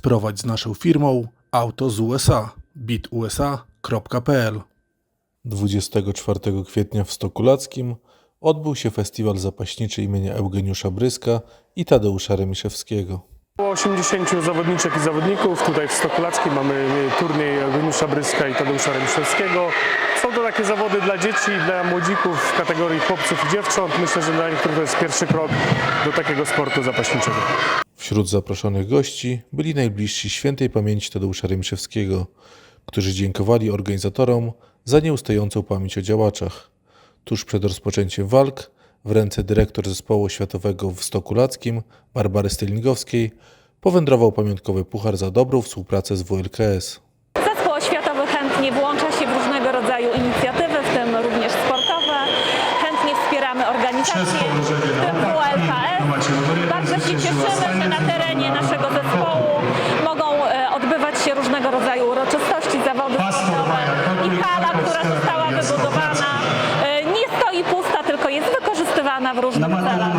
Sprowadź z naszą firmą auto z USA bitusa.pl 24 kwietnia w Stokulackim odbył się festiwal zapaśniczy imienia Eugeniusza Bryska i Tadeusza Remiszewskiego. Około 80 zawodniczek i zawodników. Tutaj w Stokulackim mamy e, turniej Eugeniusza Bryska i Tadeusza Remiszewskiego. Są to takie zawody dla dzieci, dla młodzików w kategorii chłopców i dziewcząt. Myślę, że dla niektórych to jest pierwszy krok do takiego sportu zapaśniczego. Wśród zaproszonych gości byli najbliżsi świętej pamięci Tadeusza Remiszewskiego, którzy dziękowali organizatorom za nieustającą pamięć o działaczach. Tuż przed rozpoczęciem walk w ręce dyrektor zespołu oświatowego w Stokulackim Barbary Stylingowskiej powędrował pamiątkowy puchar za dobrą współpracę z WLKS. Zespół oświatowy chętnie włącza się w różnego rodzaju inicjatywy, w tym również sportowe. Wspieramy organizacje, w tym WLKS. Bardzo się cieszymy, że na terenie naszego zespołu mogą e, odbywać się różnego rodzaju uroczystości, zawody sportowe i hala, która została wybudowana, e, nie stoi pusta, tylko jest wykorzystywana w różnych celach.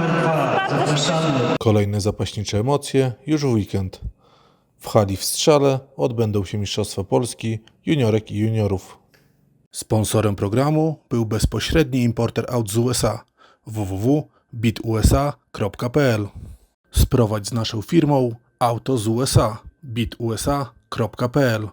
Bardzo się cieszymy. Kolejne zapaśnicze emocje już w weekend. W hali w Strzale odbędą się Mistrzostwa Polski juniorek i juniorów. Sponsorem programu był bezpośredni importer aut z USA www.bitusa.pl Sprowadź z naszą firmą auto z USA bitusa.pl